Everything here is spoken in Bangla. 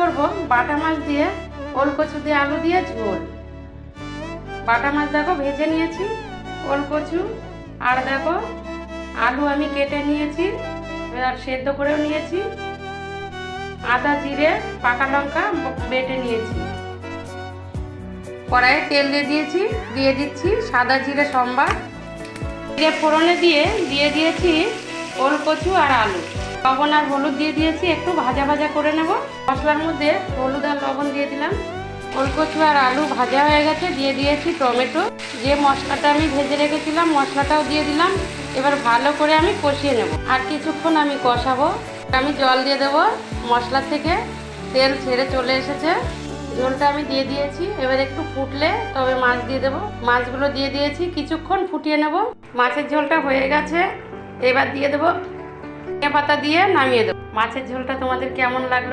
করব? বাটা মাছ দিয়ে ওল কচু দিয়ে আলু দিয়ে ঝোল। বাটা মাছ দেখো ভেজে নিয়েছি ওল কচু আর দেখো আলু আমি কেটে নিয়েছি আর সেদ্ধ করেও নিয়েছি। আদা, জিরে, পাকা লঙ্কা বেটে নিয়েছি। কড়াইয়ে তেল দিয়ে দিয়েছি, দিয়ে দিচ্ছি সাদা জিরে, সম্বার। জিরে ফোড়নে দিয়ে দিয়ে দিয়েছি ওল কচু আর আলু। লবণ আর হলুদ দিয়ে দিয়েছি, একটু ভাজা ভাজা করে নেব। মশলার মধ্যে হলুদ আর লবণ দিয়ে দিলাম। ওলকচু আর আলু ভাজা হয়ে গেছে, দিয়ে দিয়েছি টমেটো। যে মশলাটা আমি ভেজে রেখেছিলাম, মশলাটাও দিয়ে দিলাম। এবার ভালো করে আমি কষিয়ে নেব। আর কিছুক্ষণ আমি কষাবো। আমি জল দিয়ে দেবো মশলা থেকে। তেল ছেড়ে চলে এসেছে। ঝোলটা আমি দিয়ে দিয়েছি। এবার একটু ফুটলে তবে মাছ দিয়ে দেবো। মাছগুলো দিয়ে দিয়েছি। কিছুক্ষণ ফুটিয়ে নেব। মাছের ঝোলটা হয়ে গেছে। এবার দিয়ে দেবো পাতা দিয়ে নামিয়ে দেবো। মাছের ঝোলটা তোমাদের কেমন লাগল?